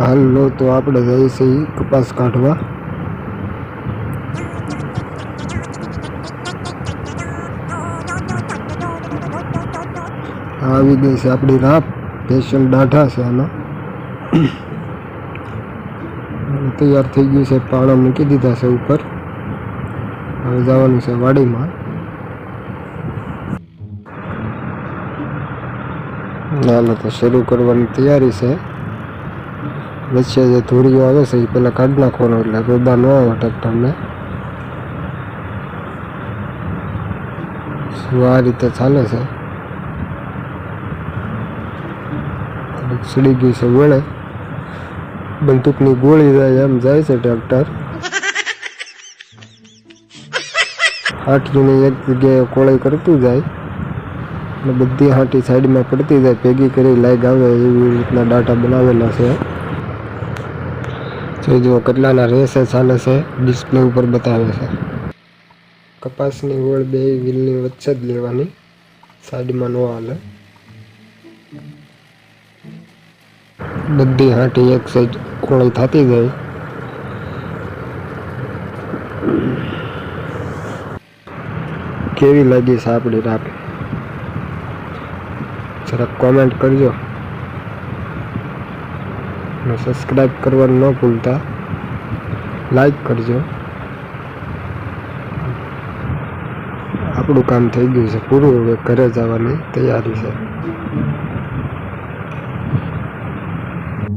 હાલો, તો આપણે જઈએ છીએ કપાસ કાઢવા. આવી ગઈ છે આપણી રાપ સ્પેશિયલ દાઢા છે આના. તૈયાર થઈ ગયું છે પાણો મૂકી દીધા છે ઉપર. હવે જવાનું છે વાડીમાં. હાલો, તો શરૂ કરવાની તૈયારી છે. વચ્ચે જે ધૂળીઓ આવે છે એ પેલા કાઢી નાખવાનો એટલે રોદા ન આવે ટ્રેક્ટરને આ રીતે ચાલે છે? સડી ગયું છે વળે. બંદૂકની ગોળી જાય એમ જાય છે ટ્રેક્ટર. હાટીને એક જગ્યાએ કોળાઈ કરતું જાય. અને બધી હાટી સાઈડમાં પડતી જાય, ભેગી કરી લાઈગ આવે એવી રીતના ડાટા બનાવેલા છે. જો જુઓ કેટલાના રેસે ચાલે છે, ડિસ્પ્લે ઉપર બતાવે છે. કપાસની ઓળ બે વ્હીલની વચ્ચે જ લેવાની, સાઈડમાં ન હાલે. બધી હાટી એક સાઈડ કોળી થતી જાય. કેવી લાગી છે આપણી રાપ જરાક કોમેન્ટ કરજો. અને સબસ્ક્રાઈબ કરવાનું ન ભૂલતા. લાઈક કરજો. આપણું કામ થઈ ગયું છે. પૂરું. હવે ઘરે જવાની તૈયારી છે.